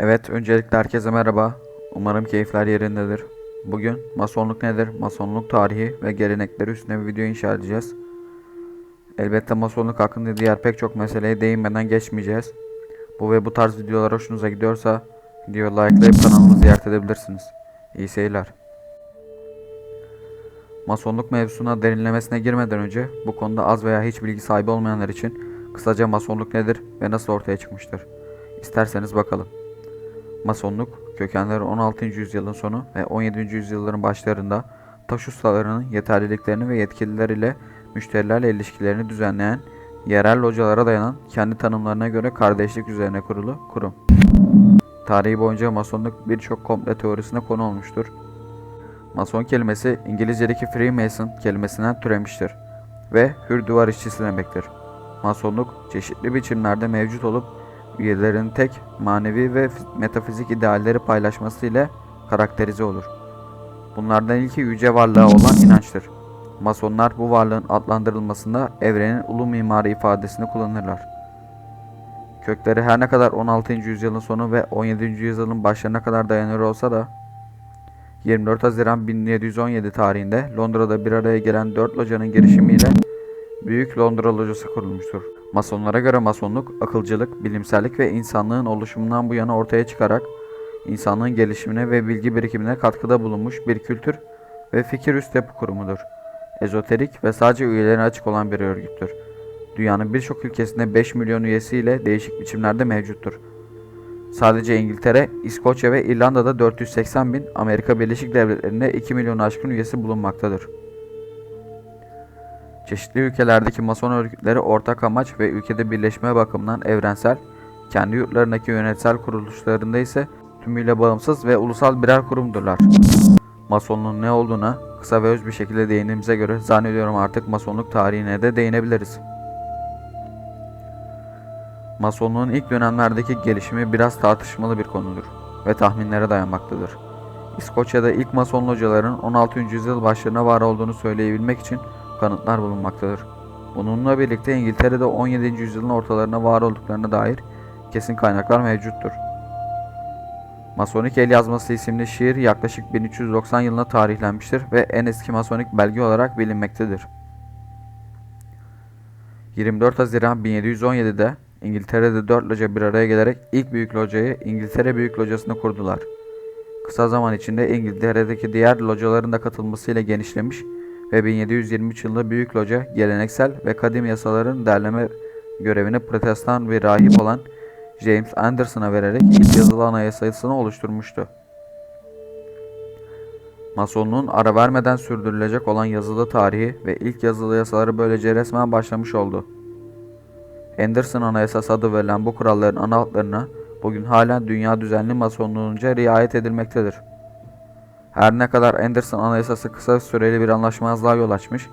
Evet, öncelikle herkese merhaba. Umarım keyifler yerindedir. Bugün masonluk nedir, masonluk tarihi ve gelenekleri üstüne bir video inşa edeceğiz. Elbette masonluk hakkında diğer pek çok meseleye değinmeden geçmeyeceğiz. Bu ve bu tarz videolar hoşunuza gidiyorsa videoyu likelayıp kanalımızı ziyaret edebilirsiniz. İyi seyirler. Masonluk mevzusuna derinlemesine girmeden önce bu konuda az veya hiç bilgi sahibi olmayanlar için kısaca masonluk nedir ve nasıl ortaya çıkmıştır? İsterseniz bakalım. Masonluk kökenleri 16. yüzyılın sonu ve 17. yüzyılların başlarında taş ustalarının yeterliliklerini ve yetkilileriyle müşterilerle ilişkilerini düzenleyen yerel localara dayanan kendi tanımlarına göre kardeşlik üzerine kurulu kurum. Tarihi boyunca masonluk birçok komple teorisine konu olmuştur. Mason kelimesi İngilizce'deki Freemason kelimesinden türemiştir ve hür duvar işçisi demektir. Masonluk çeşitli biçimlerde mevcut olup üyelerin tek manevi ve metafizik idealleri paylaşması ile karakterize olur. Bunlardan ilki yüce varlığa olan inançtır. Masonlar bu varlığın adlandırılmasında evrenin ulu mimarı ifadesini kullanırlar. Kökleri her ne kadar 16. yüzyılın sonu ve 17. yüzyılın başlarına kadar dayanıyor olsa da 24 Haziran 1717 tarihinde Londra'da bir araya gelen dört locanın girişimiyle Büyük Londra Locası kurulmuştur. Masonlara göre masonluk, akılcılık, bilimsellik ve insanlığın oluşumundan bu yana ortaya çıkarak insanlığın gelişimine ve bilgi birikimine katkıda bulunmuş bir kültür ve fikir üst yapı kurumudur. Ezoterik ve sadece üyelerine açık olan bir örgüttür. Dünyanın birçok ülkesinde 5 milyon üyesiyle değişik biçimlerde mevcuttur. Sadece İngiltere, İskoçya ve İrlanda'da 480 bin, Amerika Birleşik Devletleri'nde 2 milyon aşkın üyesi bulunmaktadır. Çeşitli ülkelerdeki mason örgütleri ortak amaç ve ülkede birleşme bakımından evrensel, kendi yurtlarındaki yönetsel kuruluşlarında ise tümüyle bağımsız ve ulusal birer kurumdurlar. Masonluğun ne olduğuna kısa ve öz bir şekilde değindiğimize göre zannediyorum artık masonluk tarihine de değinebiliriz. Masonluğun ilk dönemlerdeki gelişimi biraz tartışmalı bir konudur ve tahminlere dayanmaktadır. İskoçya'da ilk mason locaların 16. yüzyıl başlarına var olduğunu söyleyebilmek için kanıtlar bulunmaktadır. Bununla birlikte İngiltere'de 17. yüzyılın ortalarına var olduklarına dair kesin kaynaklar mevcuttur. Masonik El Yazması isimli şiir yaklaşık 1390 yılına tarihlenmiştir ve en eski masonik belge olarak bilinmektedir. 24 Haziran 1717'de İngiltere'de 4 loca bir araya gelerek ilk büyük locayı İngiltere Büyük Locası'nı kurdular. Kısa zaman içinde İngiltere'deki diğer locaların da katılmasıyla genişlemiş ve 1723 yılında Büyük Loca geleneksel ve kadim yasaların derleme görevini protestan bir rahip olan James Anderson'a vererek ilk yazılı anayasasını oluşturmuştu. Masonluğun ara vermeden sürdürülecek olan yazılı tarihi ve ilk yazılı yasaları böylece resmen başlamış oldu. Anderson Anayasası adı verilen bu kuralların ana hatlarına bugün hala dünya düzenli masonluğunca riayet edilmektedir. Her ne kadar Anderson Anayasası kısa süreli bir anlaşmazlığa yol açmış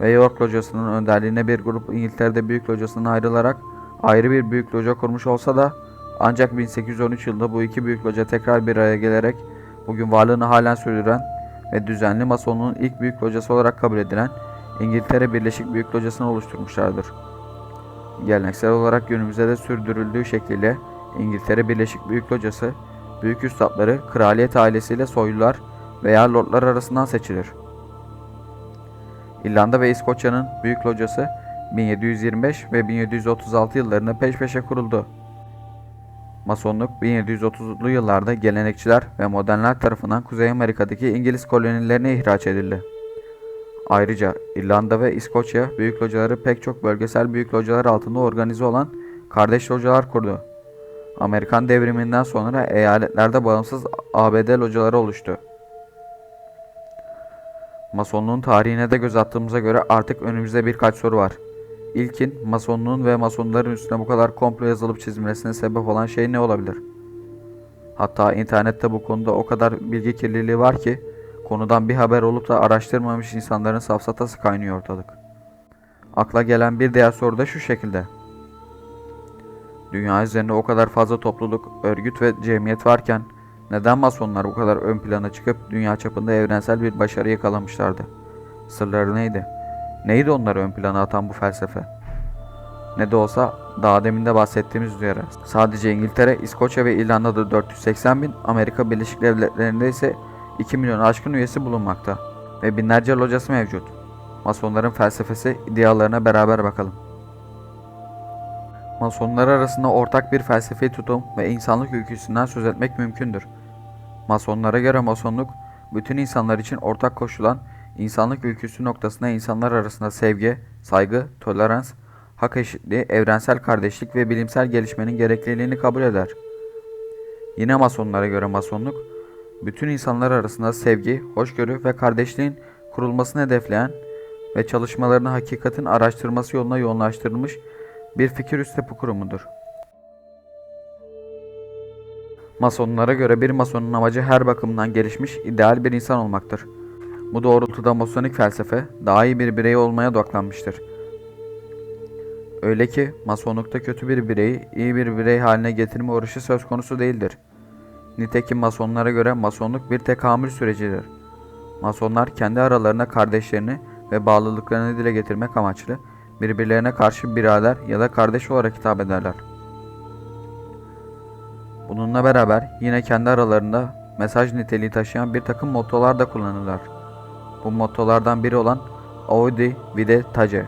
ve York Locası'nın önderliğine bir grup İngiltere'de Büyük Locası'ndan ayrılarak ayrı bir Büyük Loca kurmuş olsa da ancak 1813 yılında bu iki Büyük Loca tekrar bir araya gelerek bugün varlığını halen sürdüren ve düzenli masonluğun ilk Büyük Locası olarak kabul edilen İngiltere Birleşik Büyük Locası'nı oluşturmuşlardır. Geleneksel olarak günümüzde de sürdürüldüğü şekliyle İngiltere Birleşik Büyük Locası, büyük üstadları kraliyet ailesiyle soylular veya lordlar arasından seçilir. İrlanda ve İskoçya'nın Büyük Locası 1725 ve 1736 yıllarında peş peşe kuruldu. Masonluk 1730'lu yıllarda gelenekçiler ve modernler tarafından Kuzey Amerika'daki İngiliz kolonilerine ihraç edildi. Ayrıca İrlanda ve İskoçya büyük locaları pek çok bölgesel büyük localar altında organize olan kardeş localar kurdu. Amerikan devriminden sonra eyaletlerde bağımsız ABD locaları oluştu. Masonluğun tarihine de göz attığımıza göre artık önümüzde birkaç soru var. İlkin, masonluğun ve masonların üstüne bu kadar komplo yazılıp çizilmesine sebep olan şey ne olabilir? Hatta internette bu konuda o kadar bilgi kirliliği var ki, konudan bir haber olup da araştırmamış insanların safsatası kaynıyor ortalık. Akla gelen bir diğer soru da şu şekilde. Dünya üzerinde o kadar fazla topluluk, örgüt ve cemiyet varken neden masonlar bu kadar ön plana çıkıp dünya çapında evrensel bir başarı yakalamışlardı? Sırları neydi? Neydi onları ön plana atan bu felsefe? ne de olsa daha demin de bahsettiğimiz üzere sadece İngiltere, İskoçya ve İrlanda'da 480 bin, Amerika Birleşik Devletleri'nde ise 2 milyon aşkın üyesi bulunmakta ve binlerce locası mevcut. Masonların felsefesi, ideallerine beraber bakalım. Masonlar arasında ortak bir felsefi tutum ve insanlık öyküsünden söz etmek mümkündür. Masonlara göre masonluk, bütün insanlar için ortak koşulan insanlık ülküsü noktasında insanlar arasında sevgi, saygı, tolerans, hak eşitliği, evrensel kardeşlik ve bilimsel gelişmenin gerekliliğini kabul eder. Yine masonlara göre masonluk, bütün insanlar arasında sevgi, hoşgörü ve kardeşliğin kurulmasını hedefleyen ve çalışmalarını hakikatin araştırması yoluna yoğunlaştırılmış bir fikir üstü kurumudur. Masonlara göre bir masonun amacı her bakımdan gelişmiş, ideal bir insan olmaktır. Bu doğrultuda masonik felsefe daha iyi bir birey olmaya odaklanmıştır. Öyle ki masonlukta kötü bir bireyi iyi bir birey haline getirme uğraşı söz konusu değildir. Nitekim masonlara göre masonluk bir tekamül sürecidir. Masonlar kendi aralarında kardeşlerini ve bağlılıklarını dile getirmek amaçlı birbirlerine karşı birader ya da kardeş olarak hitap ederler. Bununla beraber yine kendi aralarında mesaj niteliği taşıyan bir takım mottolar da kullanırlar. Bu mottolardan biri olan Audi Vide Tace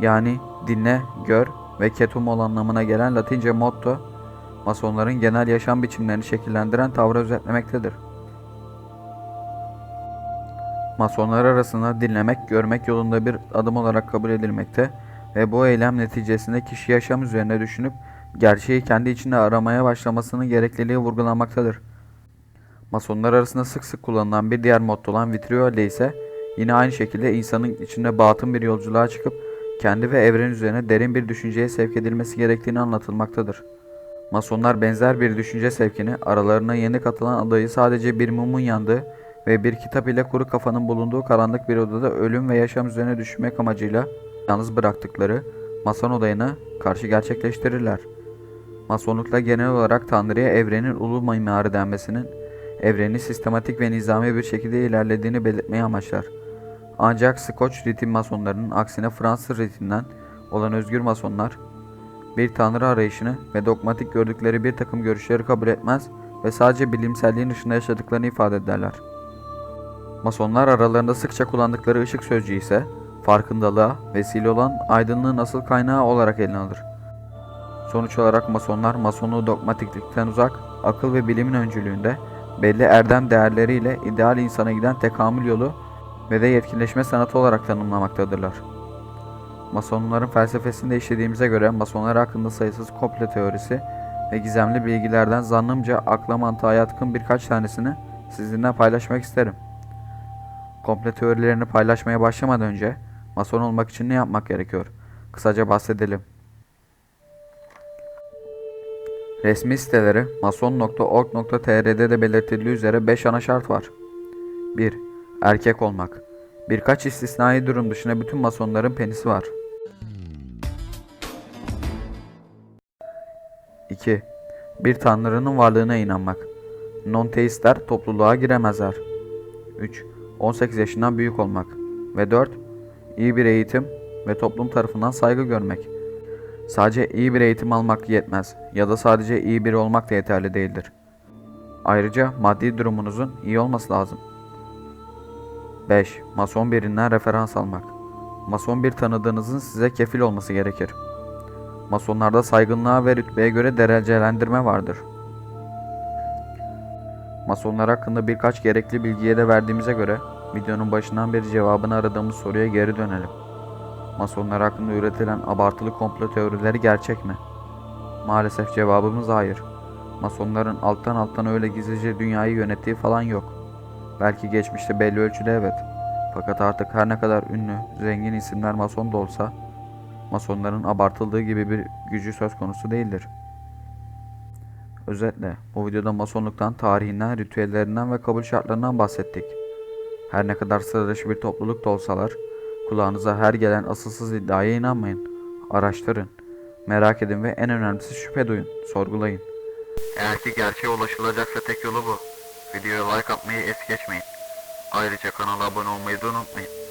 yani dinle, gör ve ketum ol anlamına gelen Latince motto, Masonların genel yaşam biçimlerini şekillendiren tavrı özetlemektedir. Masonlar arasında dinlemek, görmek yolunda bir adım olarak kabul edilmekte ve bu eylem neticesinde kişi yaşam üzerine düşünüp gerçeği kendi içinde aramaya başlamasının gerekliliği vurgulanmaktadır. Masonlar arasında sık sık kullanılan bir diğer motto olan Vitriol'de ise yine aynı şekilde insanın içinde batın bir yolculuğa çıkıp kendi ve evren üzerine derin bir düşünceye sevk edilmesi gerektiğini anlatılmaktadır. Masonlar benzer bir düşünce sevkini aralarına yeni katılan adayı sadece bir mumun yandığı ve bir kitap ile kuru kafanın bulunduğu karanlık bir odada ölüm ve yaşam üzerine düşünmek amacıyla yalnız bıraktıkları Mason olayına karşı gerçekleştirirler. Masonlukla genel olarak Tanrı'ya evrenin ulu mimarı denmesinin evreni sistematik ve nizami bir şekilde ilerlediğini belirtmeyi amaçlar. Ancak Skoç ritim masonlarının aksine Fransız ritimden olan özgür masonlar bir tanrı arayışını ve dogmatik gördükleri bir takım görüşleri kabul etmez ve sadece bilimselliğin dışında yaşadıklarını ifade ederler. Masonlar aralarında sıkça kullandıkları ışık sözcüğü ise farkındalığa vesile olan aydınlığın asıl kaynağı olarak eline alır. Sonuç olarak masonlar masonluğu dogmatiklikten uzak, akıl ve bilimin öncülüğünde belli erdem değerleriyle ideal insana giden tekamül yolu ve de yetkinleşme sanatı olarak tanımlamaktadırlar. Masonların felsefesinde işlediğimize göre masonlar hakkında sayısız komple teorisi ve gizemli bilgilerden zannımca akla mantığa yatkın birkaç tanesini sizinle paylaşmak isterim. Komple teorilerini paylaşmaya başlamadan önce mason olmak için ne yapmak gerekiyor? Kısaca bahsedelim. Resmi siteleri mason.org.tr'de de belirtildiği üzere 5 ana şart var. 1. Erkek olmak. Birkaç istisnai durum dışında bütün masonların penisi var. 2. Bir tanrının varlığına inanmak. Non-teistler topluluğa giremezler. 3. 18 yaşından büyük olmak. Ve 4. İyi bir eğitim ve toplum tarafından saygı görmek. Sadece iyi bir eğitim almak yetmez ya da sadece iyi biri olmak da yeterli değildir. Ayrıca maddi durumunuzun iyi olması lazım. 5. Mason birinden referans almak. Mason bir tanıdığınızın size kefil olması gerekir. Masonlarda saygınlığa ve rütbeye göre derecelendirme vardır. Masonlar hakkında birkaç gerekli bilgiye de verdiğimize göre videonun başından beri cevabını aradığımız soruya geri dönelim. Masonlar hakkında üretilen abartılı komplo teorileri gerçek mi? Maalesef cevabımız hayır. Masonların alttan alttan öyle gizlice dünyayı yönettiği falan yok. Belki geçmişte belli ölçüde evet. Fakat artık her ne kadar ünlü, zengin isimler mason da olsa, masonların abartıldığı gibi bir gücü söz konusu değildir. Özetle bu videoda masonluktan, tarihinden, ritüellerinden ve kabul şartlarından bahsettik. Her ne kadar sıra dışı bir topluluk da olsalar, kulağınıza her gelen asılsız iddiaya inanmayın. Araştırın, merak edin ve en önemlisi şüphe duyun, sorgulayın. Eğer ki gerçeğe ulaşılacaksa tek yolu bu. Videoya like atmayı es geçmeyin. Ayrıca kanala abone olmayı da unutmayın.